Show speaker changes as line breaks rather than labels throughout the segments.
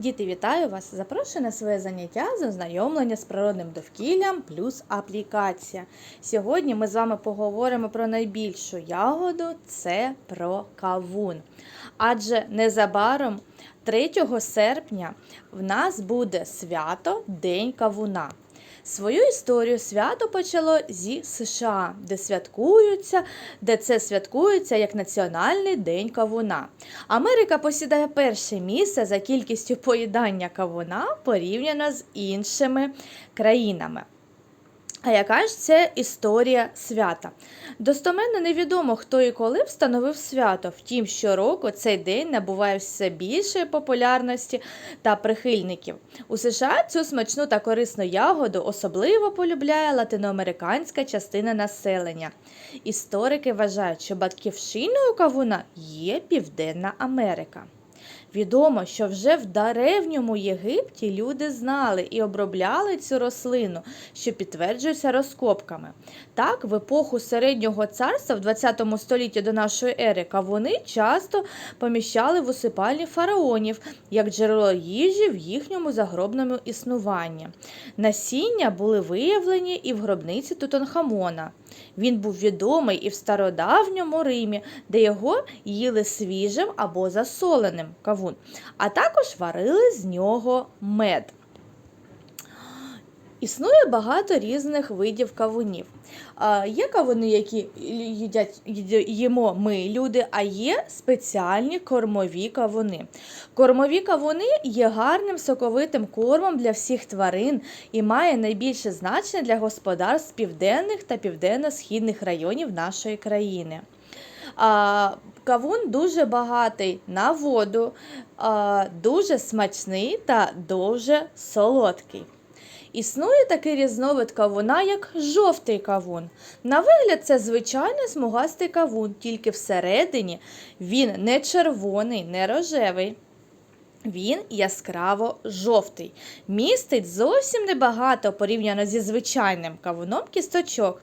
Діти, вітаю вас! Запрошую на своє заняття з ознайомлення з природним довкіллям плюс аплікація. Сьогодні ми з вами поговоримо про найбільшу ягоду це про кавун. Адже незабаром 3 серпня в нас буде свято День кавуна. Свою історію свято почало зі США, де святкуються, де це святкується як Національний день кавуна. Америка посідає перше місце за кількістю поїдання кавуна порівняно з іншими країнами. А яка ж це історія свята? Достоменно невідомо, хто і коли встановив свято. Втім, щороку цей день набуває все більшої популярності та прихильників. У США цю смачну та корисну ягоду особливо полюбляє латиноамериканська частина населення. Історики вважають, що батьківщиною кавуна є Південна Америка. Відомо, що вже в древньому Єгипті люди знали і обробляли цю рослину, що підтверджується розкопками. Так, в епоху середнього царства в 20 столітті до нашої ери кавуни часто поміщали в усипальні фараонів як джерело їжі в їхньому загробному існуванні. Насіння були виявлені і в гробниці Тутанхамона. Він був відомий і в стародавньому Римі, де його їли свіжим або засоленим кавун, а також варили з нього мед. Існує багато різних видів кавунів. Є кавуни, які їдять, їмо ми, люди, а є спеціальні кормові кавуни. Кормові кавуни є гарним соковитим кормом для всіх тварин і має найбільше значення для господарств південних та південно-східних районів нашої країни. А, Кавун дуже багатий на воду, а, дуже смачний та дуже солодкий. Існує такий різновид кавуна, як жовтий кавун. На вигляд, це звичайний смугастий кавун, тільки всередині він не червоний, не рожевий. Він яскраво жовтий, містить зовсім небагато порівняно зі звичайним кавуном кісточок.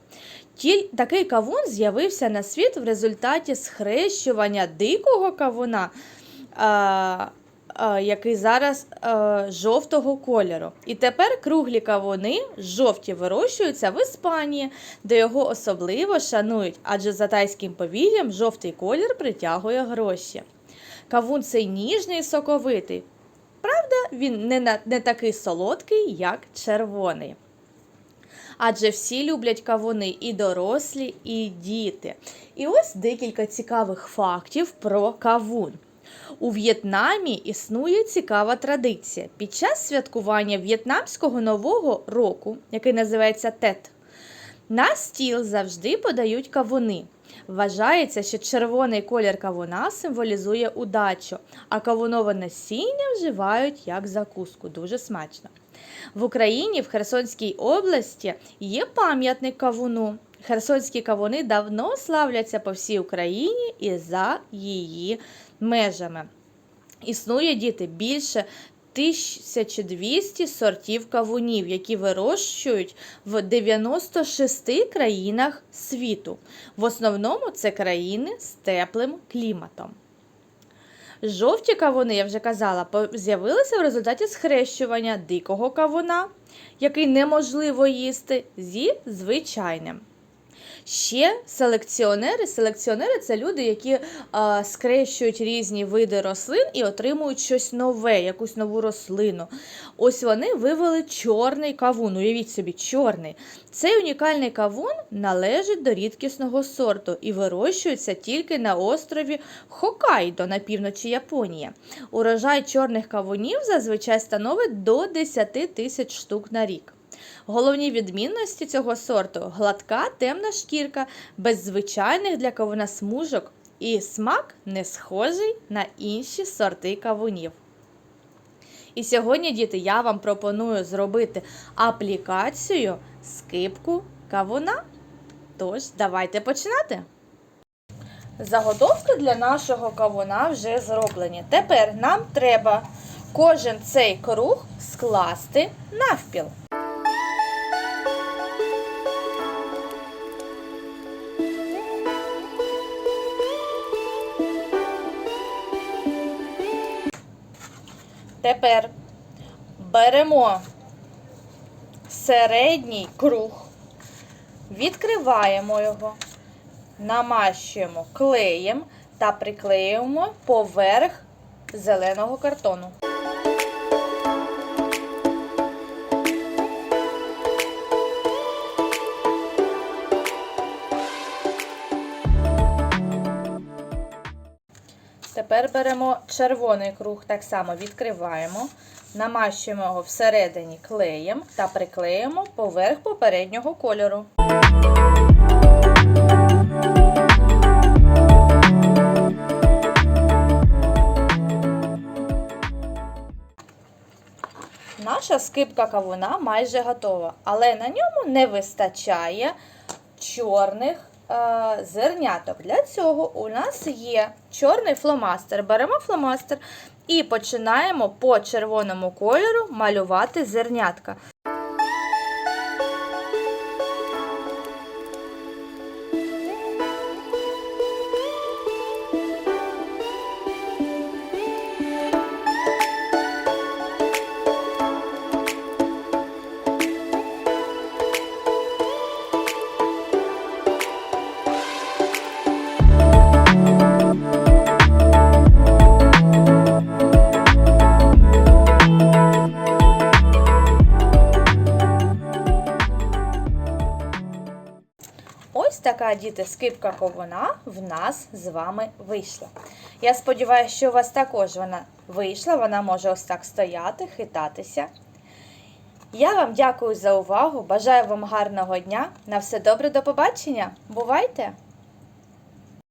Тіль, такий кавун з'явився на світ в результаті схрещування дикого кавуна. А, який зараз е, жовтого кольору. І тепер круглі кавуни жовті вирощуються в Іспанії, де його особливо шанують, адже за тайським повір'ям жовтий колір притягує гроші. Кавун цей ніжний і соковитий. Правда, він не, не такий солодкий, як червоний. Адже всі люблять кавуни і дорослі, і діти. І ось декілька цікавих фактів про кавун. У В'єтнамі існує цікава традиція. Під час святкування В'єтнамського нового року, який називається Тет, на стіл завжди подають кавуни. Вважається, що червоний колір кавуна символізує удачу, а кавунове насіння вживають як закуску. Дуже смачно. В Україні, в Херсонській області, є пам'ятник кавуну. Херсонські кавуни давно славляться по всій Україні і за її межами. Існує діти більше 1200 сортів кавунів, які вирощують в 96 країнах світу. В основному це країни з теплим кліматом. Жовті кавуни, я вже казала, з'явилися в результаті схрещування дикого кавуна, який неможливо їсти, зі звичайним. Ще селекціонери. Селекціонери це люди, які а, скрещують різні види рослин і отримують щось нове, якусь нову рослину. Ось вони вивели чорний кавун. Уявіть собі, чорний. Цей унікальний кавун належить до рідкісного сорту і вирощується тільки на острові Хокайдо на півночі Японії. Урожай чорних кавунів зазвичай становить до 10 тисяч штук на рік. Головні відмінності цього сорту гладка темна шкірка, без звичайних для кавуна смужок і смак не схожий на інші сорти кавунів. І сьогодні, діти, я вам пропоную зробити аплікацію скипку кавуна. Тож, давайте починати. Заготовки для нашого кавуна вже зроблені. Тепер нам треба кожен цей круг скласти навпіл. Тепер беремо середній круг, відкриваємо його, намащуємо клеєм та приклеюємо поверх зеленого картону. Тепер беремо червоний круг, так само відкриваємо, намащуємо його всередині клеєм та приклеїмо поверх попереднього кольору. Наша скипка кавуна майже готова, але на ньому не вистачає чорних зерняток. Для цього у нас є чорний фломастер. Беремо фломастер і починаємо по червоному кольору малювати зернятка. Така діти скипка ковуна в нас з вами вийшла. Я сподіваюся, що у вас також вона вийшла, вона може ось так стояти, хитатися. Я вам дякую за увагу. Бажаю вам гарного дня. На все добре, до побачення. Бувайте!